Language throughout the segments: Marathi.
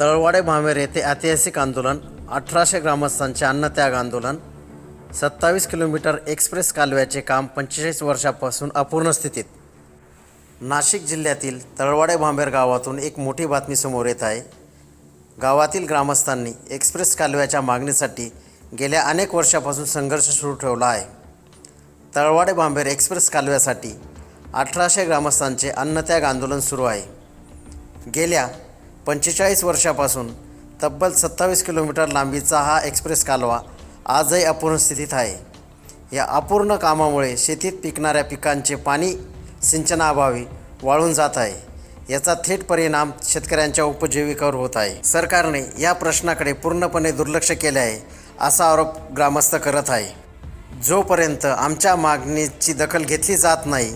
तळवाडे भामेर येथे ऐतिहासिक आंदोलन अठराशे ग्रामस्थांचे अन्नत्याग आंदोलन सत्तावीस किलोमीटर एक्सप्रेस कालव्याचे काम पंचेचाळीस वर्षापासून अपूर्ण स्थितीत. नाशिक जिल्ह्यातील तळवाडे भांबेर गावातून एक मोठी बातमी समोर येत आहे. गावातील ग्रामस्थांनी एक्सप्रेस कालव्याच्या मागणीसाठी गेल्या अनेक वर्षापासून संघर्ष सुरू ठेवला आहे. तळवाडे भांबेर एक्सप्रेस कालव्यासाठी अठराशे ग्रामस्थांचे अन्नत्याग आंदोलन सुरू आहे. गेल्या पंचेचाळीस वर्षापासून तब्बल सत्तावीस किलोमीटर लांबीचा हा एक्सप्रेस कालवा आजही अपूर्ण स्थितीत आहे. या अपूर्ण कामामुळे शेतीत पिकणाऱ्या पिकांचे पाणी सिंचनाअभावी वाळून जात आहे. याचा थेट परिणाम शेतकऱ्यांच्या उपजीविकेवर होत आहे. सरकारने या प्रश्नाकडे पूर्णपणे दुर्लक्ष केले आहे असा आरोप ग्रामस्थ करत आहे. जोपर्यंत आमच्या मागणीची दखल घेतली जात नाही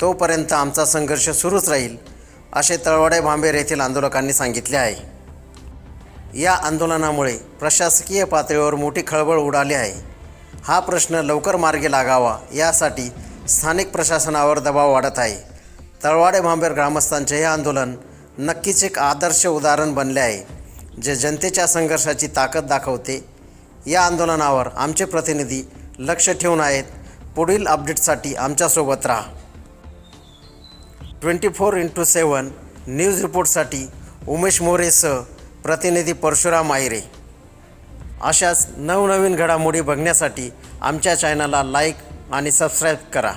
तोपर्यंत आमचा संघर्ष सुरूच राहील असे तळवाडे भांबेर येथील आंदोलकांनी सांगितले आहे. या आंदोलनामुळे प्रशासकीय पातळीवर मोठी खळबळ उडाली आहे. हा प्रश्न लवकर मार्गी लागावा यासाठी स्थानिक प्रशासनावर दबाव वाढत आहे. तळवाडे भांबेर ग्रामस्थांचे हे आंदोलन नक्कीच एक आदर्श उदाहरण बनले आहे जे जनतेच्या संघर्षाची ताकद दाखवते. या आंदोलनावर आमचे प्रतिनिधी लक्ष ठेवून आहेत. पुढील अपडेटसाठी आमच्यासोबत राहा. Twenty four into seven news रिपोर्टसाठी Umesh मोरेसह प्रतिनिधी परशुराम आयरे अशाच नवनवीन घडामोडी बघण्यासाठी आमच्या चॅनलला लाईक आणि सबस्क्राईब करा.